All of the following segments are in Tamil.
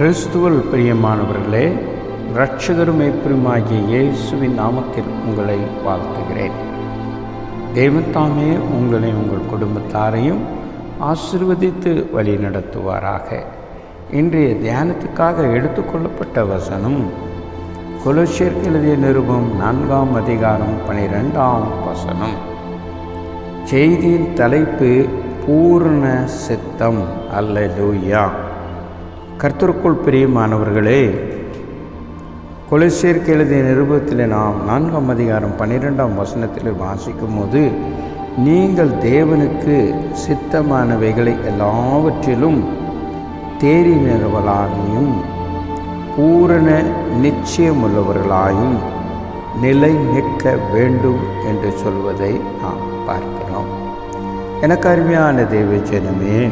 கிறிஸ்துவல் பிரியமானவர்களே இரட்சகரும் எப்பெருமாகிய இயேசுவின் நாமத்தில் உங்களை வாழ்த்துகிறேன். தெய்வத்தாமே உங்களை உங்கள் குடும்பத்தாரையும் ஆசிர்வதித்து வழி நடத்துவாராக இன்றைய தியானத்துக்காக எடுத்துக்கொள்ளப்பட்ட வசனம் கொலோசியருக்கு எழுதிய நிருபம் நான்காம் அதிகாரம் பனிரெண்டாம் வசனம். செய்தியின் தலைப்பு பூர்ண சித்தம். அல்ல லூயா கர்த்தருக்குள் பிரியமானவர்களே கொலோசியருக்கு எழுதிய நிருபத்தில் நாம் நான்காம் அதிகாரம் பன்னிரெண்டாம் வசனத்தில் வாசிக்கும் போது நீங்கள் தேவனுக்கு சித்தமானவைகளை எல்லாவற்றிலும் தேறினவர்களாகியும் பூரண நிச்சயமுள்ளவர்களாயும் நிலை நிற்க வேண்டும் என்று சொல்வதை நாம் பார்க்கிறோம். எனக்கு அருமையான தேவ ஜனமே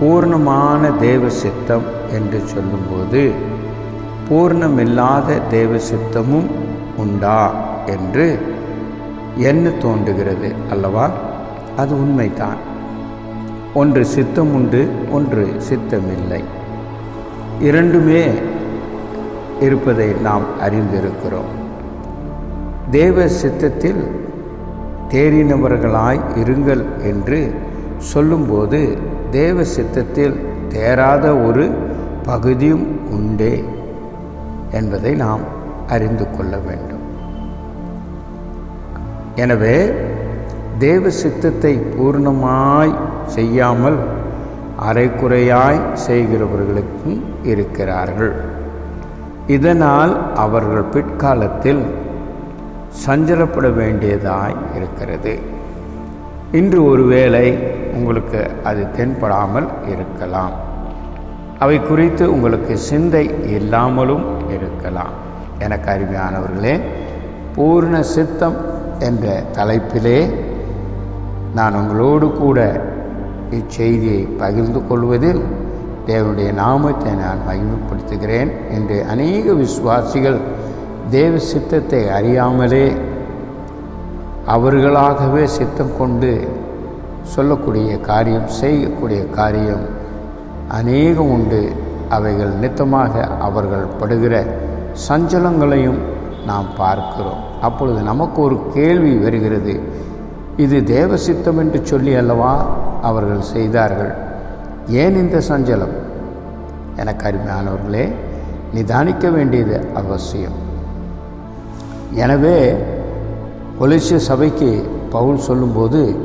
பூர்ணமான தேவ சித்தம் என்று சொல்லும்போது பூர்ணமில்லாத தேவ சித்தமும் உண்டா என்று என்ன தோன்றுகிறது அல்லவா? அது உண்மைதான். ஒன்று சித்தம் உண்டு ஒன்று சித்தமில்லை. இரண்டுமே இருப்பதை நாம் அறிந்திருக்கிறோம். தேவ சித்தத்தில் தேறினவர்களாய் இருங்கள் என்று சொல்லும்போது தேவ சித்தத்தில் தேராத ஒரு பகுதியும் உண்டே என்பதை நாம் அறிந்து கொள்ள வேண்டும். எனவே தேவ சித்தத்தை பூர்ணமாய் செய்யாமல் அரைக்குறையாய் செய்கிறவர்களுக்கும் இருக்கிறார்கள். இதனால் அவர்கள் பிற்காலத்தில் சஞ்சலப்பட வேண்டியதாய் இருக்கிறது. இன்று ஒருவேளை உங்களுக்கு அது தென்படாமல் இருக்கலாம். அவை குறித்து உங்களுக்கு சிந்தை இல்லாமலும் இருக்கலாம். எனக்கு அருமையானவர்களே பூர்ண சித்தம் என்ற தலைப்பிலே நான் உங்களோடு கூட இச்செய்தியை பகிர்ந்து கொள்வதில் தேவனுடைய நாமத்தை நான் மகிமைப்படுத்துகிறேன் என்று அநேக விசுவாசிகள் தேவ சித்தத்தை அறியாமலே அவர்களாகவே சித்தம் கொண்டு சொல்லக்கூடிய காரியம் செய்யக்கூடிய காரியம் அநேகம் உண்டு. அவைகள் நித்தமாக அவர்கள் படுகிற சஞ்சலங்களையும் நாம் பார்க்கிறோம். அப்பொழுது நமக்கு ஒரு கேள்வி வருகிறது. இது தேவ சித்தம் என்று சொல்லி அல்லவா அவர்கள் செய்தார்கள்? ஏன் இந்த சஞ்சலம்? எனக்கு அருமையானவர்களே நிதானிக்க வேண்டியது அவசியம். எனவே கொலிசிய சபைக்கு பவுல் சொல்லும்போது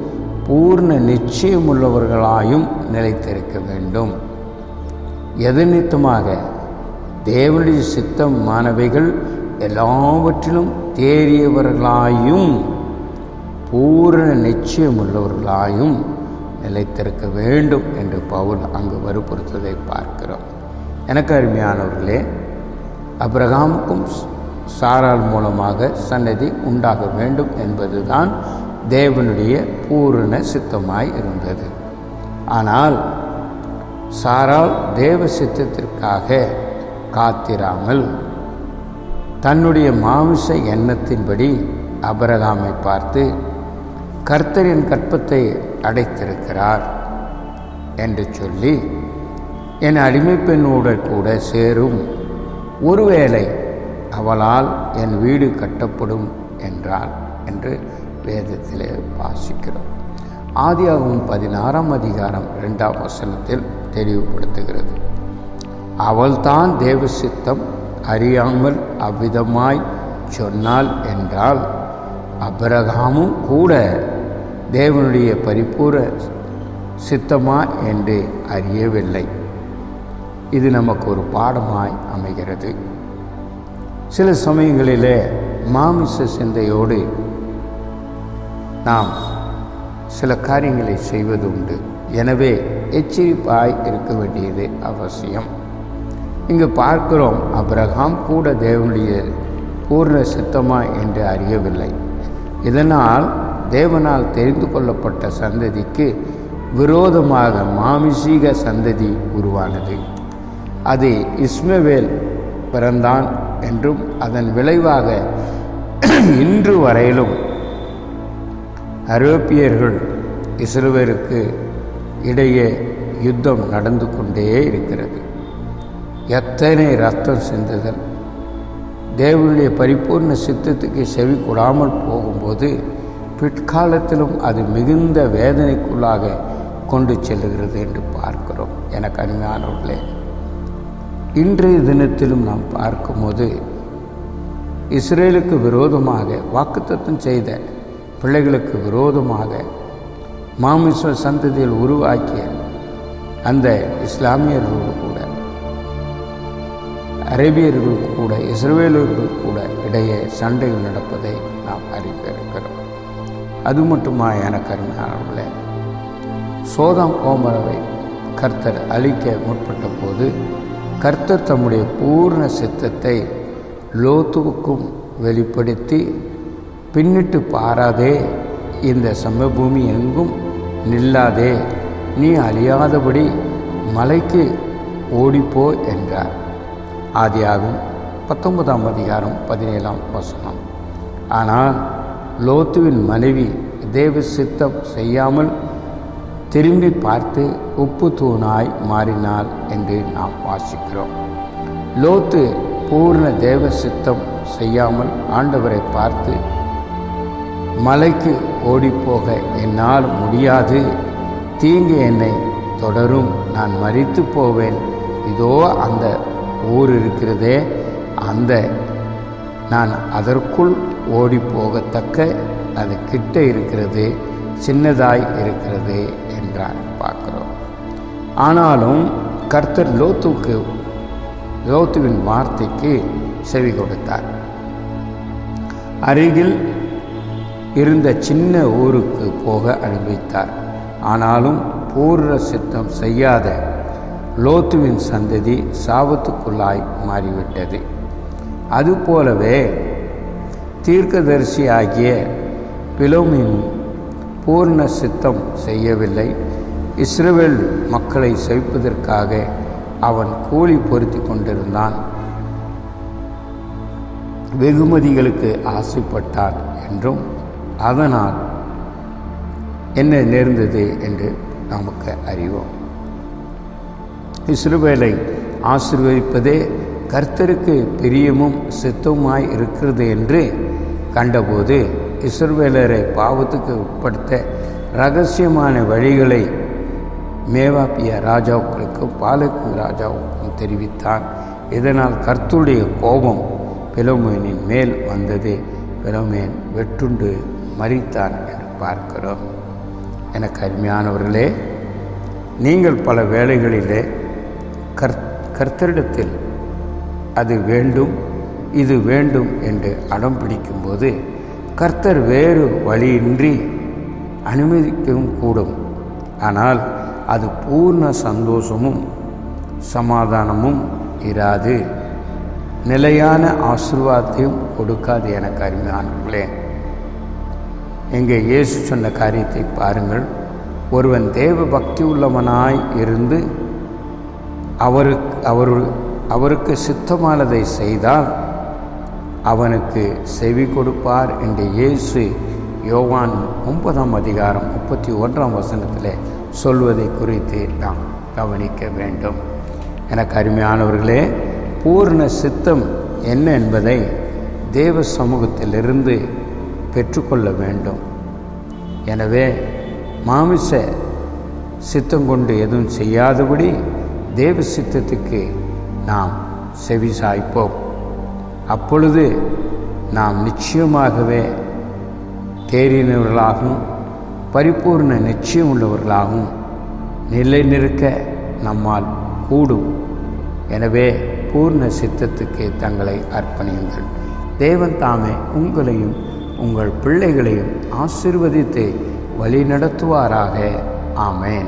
பூர்ண நிச்சயமுள்ளவர்களாயும் நிலைத்திருக்க வேண்டும். எதிர்நித்தமாக தேவனுடைய சித்தம் சித்தமானவைகள் எல்லாவற்றிலும் தேறியவர்களாயும் பூரண நிச்சயமுள்ளவர்களாயும் நிலைத்திருக்க வேண்டும் என்று பவுல் அங்கு வற்புறுத்ததை பார்க்கிறோம். எனக்கு அருமையானவர்களே அப்ரஹாமுக்கும் சாரால் மூலமாக சன்னதி உண்டாக வேண்டும் என்பதுதான் தேவனுடைய பூரண சித்தமாய் இருந்தது. ஆனால் சாரால் தேவ சித்தத்திற்காக காத்திராமல் தன்னுடைய மாமிச எண்ணத்தின்படி அபரகாமை பார்த்து கர்த்தரின் கற்பத்தை அடைத்திருக்கிறார் என்று சொல்லி என் அடிமை பெண்ணோட கூட சேரும். ஒருவேளை அவளால் என் வீடு கட்டப்படும் என்றாள் என்று வேதத்தில் வாசிக்கிறோம். ஆதியாகவும் பதினாறாம் அதிகாரம் இரண்டாம் வசனத்தில் தெளிவுபடுத்துகிறது. அவள்தான் தேவ சித்தம் அறியாமல் அவ்விதமாய் சொன்னாள் என்றால் அபரகாமும் கூட தேவனுடைய பரிபூர சித்தமா என்று அறியவில்லை. இது நமக்கு ஒரு பாடமாய் அமைகிறது. சில சமயங்களிலே மாமிச சிந்தையோடு நாம் சில காரியங்களை செய்வது உண்டு எனவே எச்சரிப்பாய் இருக்க வேண்டியது அவசியம். இங்கு பார்க்கிறோம் அப்ரஹாம் கூட தேவனுடைய பூர்ண சித்தமா என்று அறியவில்லை. இதனால் தேவனால் தெரிந்து கொள்ளப்பட்ட சந்ததிக்கு விரோதமாக மாமிசீக சந்ததி உருவானது. அது இஸ்மவேல் பிறந்தான். என்றும் அதன் விளைவாக இன்று வரையிலும் ஐரோப்பியர்கள் இஸ்ரவேலுக்கு இடையே யுத்தம் நடந்து கொண்டே இருக்கிறது. எத்தனை ரத்தம் சிந்துதல். தேவனுடைய பரிபூர்ண சித்தத்துக்கு செவி கொடாமல் போகும்போது பிற்காலத்திலும் அது மிகுந்த வேதனைக்குள்ளாக கொண்டு செல்லுகிறது என்று பார்க்கிறோம். எனக்கு அருமையானவர்களே இன்றைய தினத்திலும் நாம் பார்க்கும்போது இஸ்ரேலுக்கு விரோதமாக வாக்குத்தத்தம் செய்த பிள்ளைகளுக்கு விரோதமாக மாமிச சந்ததியில் உருவாக்கிய அந்த இஸ்லாமியர்களோடு கூட அரேபியர்கள் கூட இஸ்ரேலர்கள் கூட இடையே சண்டைகள் நடப்பதை நாம் அறிந்திருக்கிறோம். அது மட்டுமா என அருமையானவர்களே சோதாம் கோமரவை கர்த்தர் அழிக்க முற்பட்ட போது கர்த்தர் தம்முடைய பூர்ண சித்தத்தை லோத்துவுக்கும் வெளிப்படுத்தி பின்னிட்டு பாராதே. இந்த சமபூமி எங்கும் நில்லாதே. நீ அழியாதபடி மலைக்கு ஓடிப்போ என்றார். ஆதியாகும் பத்தொன்பதாம் அதிகாரம் பதினேழாம் வசனம். ஆனால் லோத்துவின் மனைவி தேவ சித்தம் செய்யாமல் திரும்பி பார்த்து உப்பு தூணாய் மாறினாள் என்று நாம் வாசிக்கிறோம். லோத்து பூர்ண தேவ சித்தம் செய்யாமல் ஆண்டவரை பார்த்து மலைக்கு ஓடிப்போக என்னால் முடியாது. தீங்கு என்னை தொடரும். நான் மறித்து போவேன். இதோ அந்த ஊர் இருக்கிறதே. அந்த நான் அதற்குள் ஓடி போகத்தக்க அது கிட்ட இருக்கிறது சின்னதாய் இருக்கிறது என்றார் பார்க்குறோம். ஆனாலும் கர்த்தர் லோத்துக்கு லோத்துவின் வார்த்தைக்கு செவி கொடுத்தார். அருகில் இருந்த சின்ன ஊருக்கு போக அனுமதித்தார். ஆனாலும் பூர்ண சித்தம் செய்யாத லோத்துவின் சந்ததி சாபத்துக்குள்ளாய் மாறிவிட்டது. அதுபோலவே தீர்க்கதரிசி ஆகிய பிலோமின் பூர்ண சித்தம் செய்யவில்லை. இஸ்ரேல் மக்களை செவிப்பதற்காக அவன் கூலி பொருத்தி கொண்டிருந்தான். வெகுமதிகளுக்கு ஆசைப்பட்டான் என்றும் அதனால் என்ன நேர்ந்தது என்று நமக்கு அறிவோம். இஸ்ரவேலை ஆசிர்வதிப்பதே கர்த்தருக்கு பிரியமும் சித்தமாய் இருக்கிறது என்று கண்டபோது இஸ்ரவேலரை பாவத்துக்கு உட்படுத்த ரகசியமான வழிகளை மேவாப்பிய ராஜாவுக்களுக்கும் பாலக்கு ராஜாவுக்கும் தெரிவித்தான். இதனால் கர்த்தருடைய கோபம் பிலோமேனின் மேல் வந்தது. பிலோமேன் வெட்டுண்டு மறித்தான் என்று பார்க்கிறோம். எனக்கு அருமையானவர்களே நீங்கள் பல வேளைகளிலே கர் கர்த்தரிடத்தில் அது வேண்டும் இது வேண்டும் என்று அடம் பிடிக்கும்போது கர்த்தர் வேறு வழியின்றி அனுமதிக்கவும் கூடும். ஆனால் அது பூர்ண சந்தோஷமும் சமாதானமும் இராது. நிலையான ஆசிர்வாதத்தையும் கொடுக்காது எனக்கு அருமையானவர்களே. எங்கே இயேசு சொன்ன காரியத்தை பாருங்கள். ஒருவன் தேவ பக்தி உள்ளவனாய் இருந்து அவருக்கு அவர் அவருக்கு சித்தமானதை செய்தால் அவனுக்கு செவி கொடுப்பார் என்று இயேசு யோவான் ஒன்பதாம் அதிகாரம் முப்பத்தி ஒன்றாம் வசனத்தில் சொல்வதை குறித்து நாம் கவனிக்க வேண்டும். எனக்கு அருமையானவர்களே பூர்ண சித்தம் என்ன என்பதை தேவ சமூகத்திலிருந்து பெற்றுக்கொள்ள வேண்டும். எனவே மாமிச சித்தம் கொண்டு எதுவும் செய்யாதபடி தேவ சித்தத்துக்கு நாம் செவி சாய்ப்போம். அப்பொழுது நாம் நிச்சயமாகவே தேறினவர்களாகவும் பரிபூர்ண நிச்சயம் உள்ளவர்களாகவும் நிலை நிற்க நம்மால் கூடும். எனவே பூர்ண சித்தத்துக்கு தங்களை அர்ப்பணியுங்கள். தேவன் தாமே உங்களையும் உங்கள் பிள்ளைகளையும் ஆசிர்வதித்து வழிநடத்துவாராக. ஆமேன்.